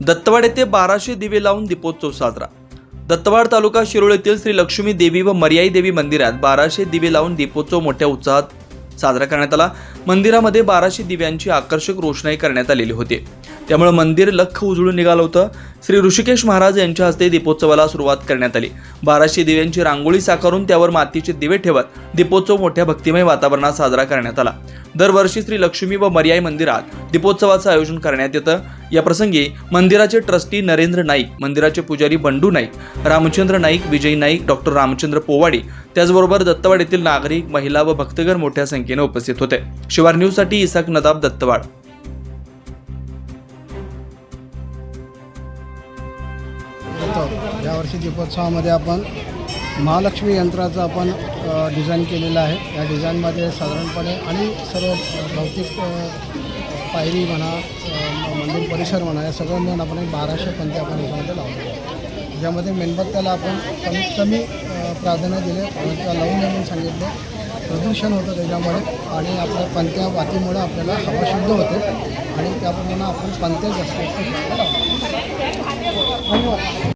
दत्तवाड येथे बाराशे दिवे लावून दीपोत्सव साजरा. दत्तवाड तालुका शिरोळ येथील श्री लक्ष्मी देवी व मर्याई देवी मंदिरात बाराशे दिवे लावून दीपोत्सव मोठ्या उत्साहात साजरा करण्यात आला. मंदिरामध्ये बाराशे दिव्यांची आकर्षक रोषणाई करण्यात आलेली होती. त्यामुळे मंदिर लख उजळून निघालं होतं. श्री ऋषिकेश महाराज यांच्या हस्ते दीपोत्सवाला सुरुवात करण्यात आली. बाराशे दिव्यांची रांगोळी साकारून त्यावर मातीचे दिवे ठेवत दीपोत्सव मोठ्या भक्तिमय वातावरणात साजरा करण्यात आला. दरवर्षी श्री लक्ष्मी व मर्याई मंदिरात दीपोत्सवाचं आयोजन करण्यात येतं. या प्रसंगी मंदिराचे ट्रस्टी नरेंद्र नाईक मंदिराचे पुजारी बंडू नाईक रामचंद्र नाईक विजय नाईक डॉक्टर रामचंद्र पोवाडी त्याचबरोबर दत्तवाड येथील नागरिक महिला व भक्तगण मोठ्या संख्येने उपस्थित होते. शिवार न्यूजसाठी इसाक नदाब दत्तवाड. यावर्षी दीपोत्सवामध्ये आपण महालक्ष्मी यंत्राचं आपण डिझाईन केलेलं आहे. या डिझाईनमध्ये साधारणपणे आणि सर्व भौतिक पायरी म्हणा मंदिर परिसर म्हणा या सगळं मिळून आपण एक बाराशे पंथे आपण याच्यामध्ये लावतो ज्यामध्ये मेणबत्त्याला आपण कमीत कमी प्राधान्य दिले त्या लावून नये म्हणून सांगितलं. प्रदूषण होतं त्याच्यामुळे आणि आपल्या पंत्या वातीमुळे आपल्याला हवा शुद्ध होते आणि त्याप्रमाणे आपण पंथ्या जास्त लावतो